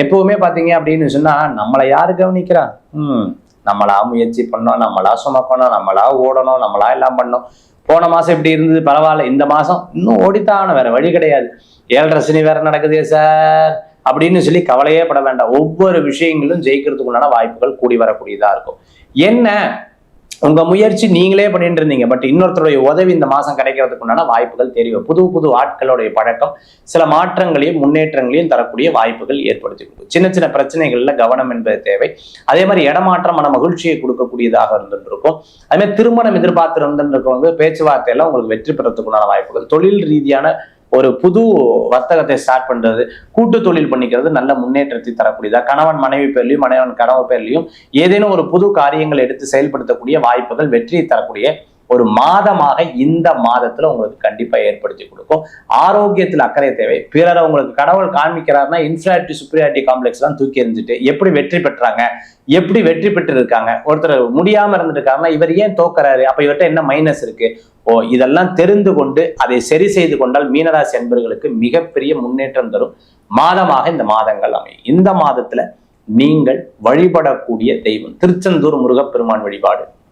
எப்பவுமே பார்த்தீங்க அப்படின்னு சொன்னா நம்மளை யாரு கவனிக்கிறா? ம் நம்மளா முயற்சி பண்ணோம் நம்மளா சுமக்கணும் நம்மளா ஓடணும் நம்மளா எல்லாம் பண்ணோம். போன மாசம் இப்படி இருந்தது? பரவாயில்ல. இந்த மாசம் இன்னும் ஓடித்தான வேற வழி கிடையாது. ஏழரை சனி வேற நடக்குதே சார் அப்படின்னு சொல்லி கவலையே பட வேண்டாம். ஒவ்வொரு விஷயங்களும் ஜெயிக்கிறதுக்கு உண்டான வாய்ப்புகள் கூடி வரக்கூடியதா இருக்கும். என்ன? உங்க முயற்சி நீங்களே பண்ணிட்டு இருந்தீங்க பட் இன்னொருத்தருடைய உதவி இந்த மாசம் கிடைக்கிறதுக்கு உண்டான வாய்ப்புகள் தெரியும் புது புது ஆட்களுடைய பழக்கம் சில மாற்றங்களையும் முன்னேற்றங்களையும் தரக்கூடிய வாய்ப்புகள் ஏற்படுத்தி கொடுக்கும். சின்ன சின்ன பிரச்சனைகள்ல கவனம் என்பது தேவை. அதே மாதிரி இடமாற்றம் மன மகிழ்ச்சியை கொடுக்கக்கூடியதாக இருந்துருக்கும். அதே மாதிரி திருமணம் எதிர்பார்த்து இருந்துருக்கவங்க பேச்சுவார்த்தையெல்லாம் உங்களுக்கு வெற்றி பெறத்துக்குண்டான வாய்ப்புகள். தொழில் ரீதியான ஒரு புது வர்த்தகத்தை ஸ்டார்ட் பண்றது கூட்டு தொழில் பண்ணிக்கிறது நல்ல முன்னேற்றத்தை தரக்கூடியதா? கணவன் மனைவி பேர்லையும் மனைவன் கணவன் பேர்லையும் ஏதேனும் ஒரு புது காரியங்களை எடுத்து செயல்படுத்தக்கூடிய வாய்ப்புகள் வெற்றியை தரக்கூடிய ஒரு மாதமாக இந்த மாதத்துல உங்களுக்கு கண்டிப்பா ஏற்படுத்தி கொடுக்கும். ஆரோக்கியத்தில் அக்கறை தேவை. பிறர் உங்களுக்கு கடவுள் காண்பிக்கிறாருன்னா இன்ஃபிரியாரிட்டி சுப்ரியாரிட்டி காம்ப்ளெக்ஸ் எல்லாம் தூக்கி எறிஞ்சிட்டு எப்படி வெற்றி பெற்றாங்க எப்படி வெற்றி பெற்று இருக்காங்க ஒருத்தர் முடியாம இருந்திருக்காருன்னா இவர் ஏன் தோக்குறாரு? அப்ப இவர்கிட்ட என்ன மைனஸ் இருக்கு? ஓ இதெல்லாம் தெரிந்து கொண்டு அதை சரி செய்து கொண்டால் மீனராசி என்பர்களுக்கு மிகப்பெரிய முன்னேற்றம் தரும். மாதமாக இந்த மாதங்கள் அமையும். இந்த மாதத்துல நீங்கள் வழிபடக்கூடிய தெய்வம் திருச்செந்தூர் முருகப்பெருமான் வழிபாடு.